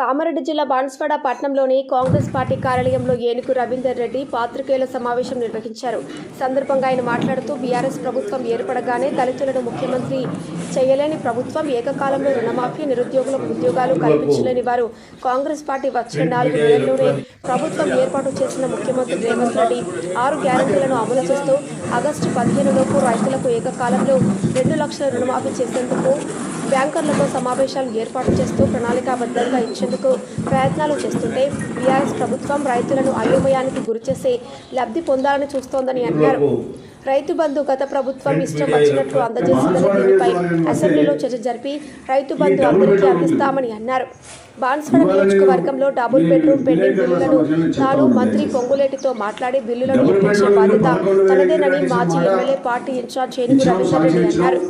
కామారెడ్డి జిల్లా బాన్స్వాడ పట్టణంలోని కాంగ్రెస్ పార్టీ కార్యాలయంలో ఏనుగు రవీందర్ రెడ్డి పాత్రికేయుల సమావేశం నిర్వహించారు. సందర్భంగా ఆయన మాట్లాడుతూ బీఆర్ఎస్ ప్రభుత్వం ఏర్పడగానే దళితులను ముఖ్యమంత్రి చేయలేని ప్రభుత్వం ఏకకాలంలో రుణమాఫీ నిరుద్యోగులకు ఉద్యోగాలు కల్పించలేని వారు కాంగ్రెస్ పార్టీ వచ్చిన నాలుగు నెలల్లోనే ప్రభుత్వం ఏర్పాటు చేసిన ముఖ్యమంత్రి రేవంత్ రెడ్డి ఆరు గ్యారంటీలను అమలు చేస్తూ ఆగస్టు పదిహేనులోపు రైతులకు ఏకకాలంలో రెండు లక్షల రుణమాఫీ చేసేందుకు బ్యాంకర్లతో సమావేశాలు ఏర్పాటు చేస్తూ ప్రణాళికాబద్ధంగా ఇచ్చేందుకు ప్రయత్నాలు చేస్తుంటే బీఆర్ఎస్ ప్రభుత్వం రైతులను అయోమయానికి గురిచేసి లబ్ధి పొందాలని చూస్తోందని అన్నారు. రైతు బంధు గత ప్రభుత్వం ఇష్టం వచ్చినట్లు అందజేసిందని దీనిపై అసెంబ్లీలో చర్చ జరిపి రైతు బంధు అందరికీ అందిస్తామని అన్నారు. బాన్స్వాడ నియోజకవర్గంలో డబుల్ బెడ్రూమ్ పెండింగ్ బిల్లులను తాను మంత్రి పొంగులేటితో మాట్లాడి బిల్లులను ఇప్పించిన బాధ్యత తనదేనని మాజీ ఎమ్మెల్యే పార్టీ ఇన్ఛార్జ్ ఏనుగు రవీందర్ రెడ్డి అన్నారు.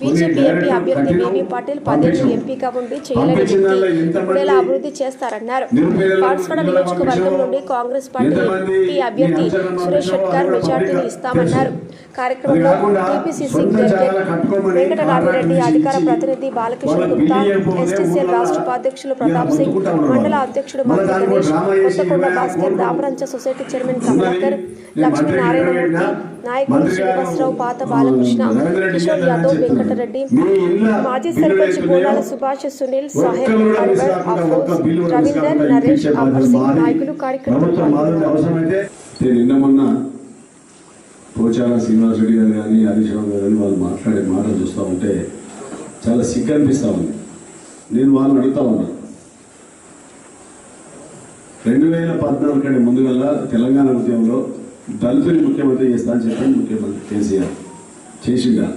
బీజేపీ ఎంపీ అభ్యర్థి బీబీ పాటిల్ పదేళ్ళు ఎంపీగా ఉండి చేయలేని వ్యక్తి ఇప్పుడేలా అభివృద్ధి చేస్తారన్నారు. బాన్స్వాడ నియోజకవర్గం నుండి కాంగ్రెస్ పార్టీ ఎంపీ అభ్యర్థి సురేష్ షెట్కర్ మెజార్టీని ఇస్తామన్నారు. కార్యక్రమంలో టీపీసీసీ డెలిగేట్ వెంకటనాథరెడ్డి అధికార ప్రతినిధి బాలకృష్ణ గుప్తా ఎస్టీసీఎల్ రాష్ట్ర ఉపాధ్యక్షులు ప్రతాప్ సింగ్ మండల అధ్యక్షుడు మంత్రి గణేష్ కొత్తకొండ భాస్కర్ దామరంచ సొసైటీ చైర్మన్ కమలాకర్ లక్ష్మీనారాయణమూర్తి నాయకులు శ్రీనివాసరావు పాత బాలకృష్ణ కిషోర్ యాదవ్ వెంకటరెడ్డి మాజీ సర్పంచ్ బోనాల సుభాష్ సునీల్ సాహెబ్ అన్వర్ రవీందర్ నరేష్ అమర్ సింగ్ నాయకులు మొన్న పోచాల శ్రీనివాస్ రెడ్డి గారు కానీ హరీష్ రావు గారు కానీ వాళ్ళు మాట్లాడే మాటలు చూస్తూ ఉంటే చాలా సిగ్గు అనిపిస్తూ ఉంది. నేను వాళ్ళని అడుగుతా ఉన్నా. రెండు వేల పద్నాలుగు కంటే ముందుగల్లా తెలంగాణ ఉద్యమంలో దళితుని ముఖ్యమంత్రి చేస్తా అని ముఖ్యమంత్రి కేసీఆర్ చేసిండా?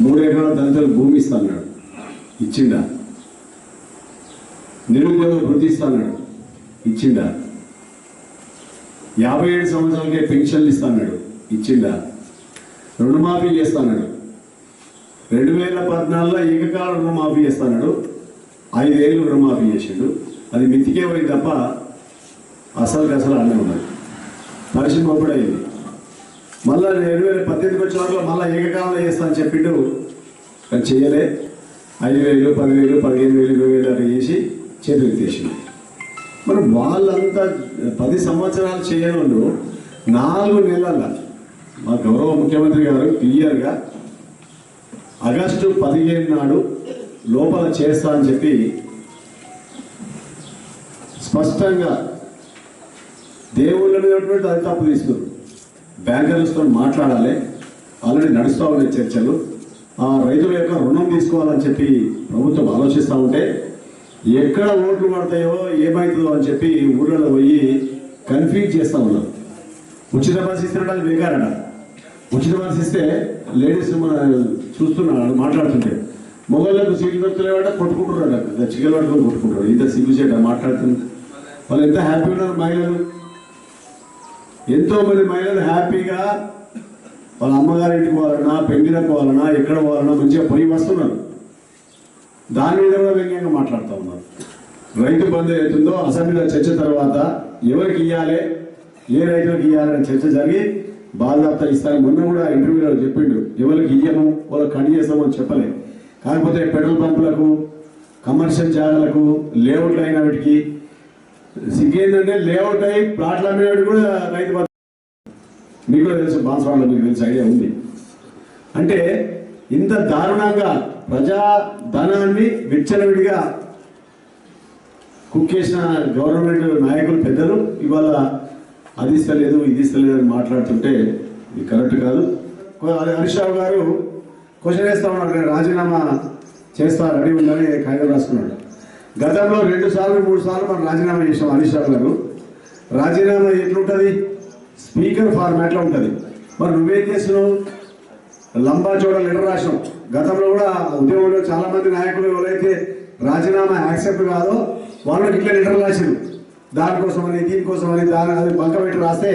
మూడు ఎకరాల దళితులకు భూమి ఇస్తా అన్నాడు ఇచ్చిండా? నిరుద్యోగ వృద్ధి ఇస్తా అన్నాడు ఇచ్చిండా? యాభై ఏడు సంవత్సరాలకే పెన్షన్లు ఇస్తాడు ఇచ్చిండా? రుణమాఫీ చేస్తాడు రెండు వేల పద్నాలుగులో ఏకకాల రుణమాఫీ చేస్తాడు ఐదేళ్ళు రుణమాఫీ చేసిండు. అది మితికే పోయి తప్ప అసలు అసలు అన్నీ ఉన్నాడు పరిశ్రమ అయింది మళ్ళా రెండు వేల పద్దెనిమిది వచ్చినప్పుడు వరకు మళ్ళీ ఏకకాలంలో చేస్తా అని చెప్పిండు. అది చేయలే. ఐదు వేలు పదివేలు పదిహేను వేలు ఇరవై వేలు అట్లా చేసి చేతులు తీసింది మరి వాళ్ళంతా పది సంవత్సరాలు చేయని నాలుగు నెలల మా గౌరవ ముఖ్యమంత్రి గారు క్లియర్గా ఆగస్టు పదిహేను నాడు లోపల చేస్తా అని చెప్పి స్పష్టంగా దేవుళ్ళని అది తప్పు తీసుకున్నారు బ్యాంకర్స్తో మాట్లాడాలి. ఆల్రెడీ నడుస్తూ ఉన్నాయి చర్చలు. ఆ రైతుల యొక్క రుణం తీసుకోవాలని చెప్పి ప్రభుత్వం ఆలోచిస్తూ ఉంటే ఎక్కడ ఓట్లు పడతాయో ఏమవుతుందో అని చెప్పి ఊళ్ళలో పోయి కన్ఫ్యూజ్ చేస్తూ ఉన్నారు. ఉచిత బస్ ఇస్తున్నాడు అది బేకారట ఉచిత బస్ ఇస్తే లేడీస్ మన చూస్తున్నాడు మాట్లాడుతుంటే. మొగోళ్ళకు సీట్లు దొరుకుతలేవాడ కొట్టుకుంటున్నాడు చికెన్ పట్టుకొని కొట్టుకుంటాడు ఇంత సిగ్గు చేయడం మాట్లాడుతుంది వాళ్ళు ఎంత హ్యాపీ ఉన్నారు మహిళలు? ఎంతో మంది మహిళలు హ్యాపీగా వాళ్ళ అమ్మగారి ఇంటికి పోవాలన్నా పెళ్ళిలకు పోవాలన్నా ఎక్కడ పోవాలన్నా మంచిగా పోయి వస్తున్నారు. దాని మీద కూడా వ్యంగ్యంగా మాట్లాడుతూ ఉన్నారు. రైతు బంధు అవుతుందో అసెంబ్లీలో చర్చ తర్వాత ఎవరికి ఇవ్వాలి ఏ రైతులకు ఇవ్వాలని చర్చ జరిగి బాధ్యత ఇస్తాను మొన్న కూడా ఇంటర్వ్యూలో చెప్పిండు. ఎవరికి ఇయ్యము వాళ్ళకి కట్ చేస్తాము అని చెప్పలేదు కాకపోతే పెట్రోల్ పంపులకు కమర్షియల్ జాగాలకు లేఅవుట్లు అయిన వాటికి సిగ్గేందంటే లేఅవుట్ అయ్యి ప్లాట్లు అమ్మేవాడు కూడా రైతు మీకు కూడా తెలుసు బాన్స్వాడలో మీకు తెలుసు ఐడియా ఉంది. అంటే ఇంత దారుణంగా ప్రజా ధనాన్ని విచ్చలవిడిగా కుక్కేసిన గవర్నమెంట్ నాయకులు పెద్దలు ఇవాళ అది ఇస్తలేదు ఇది ఇస్తలేదు అని మాట్లాడుతుంటే ఇది కరెక్ట్ కాదు. అదే హరీష్ రావు గారు క్వశ్చన్ వేస్తా ఉన్నాడు రాజీనామా చేస్తా రెడీ ఉందని కాగితం రాసుకున్నాడు. గతంలో రెండు సార్లు మూడు సార్లు మనం రాజీనామా చేసాం హరీష్ రావు గారు. రాజీనామా ఎట్లుంటుంది? స్పీకర్ ఫార్మాట్లో ఉంటుంది. మరి నువ్వేం చేసినావు లంబా చోడ లెటర్ రాసాం గతంలో కూడా ఉద్యోగంలో చాలా మంది నాయకులు ఎవరైతే రాజీనామా యాక్సెప్ట్ కాదో వాళ్ళకి ఇట్లా లెటర్ రాసారు దానికోసమని దీనికోసమని దాని అది బంక పెట్టి రాస్తే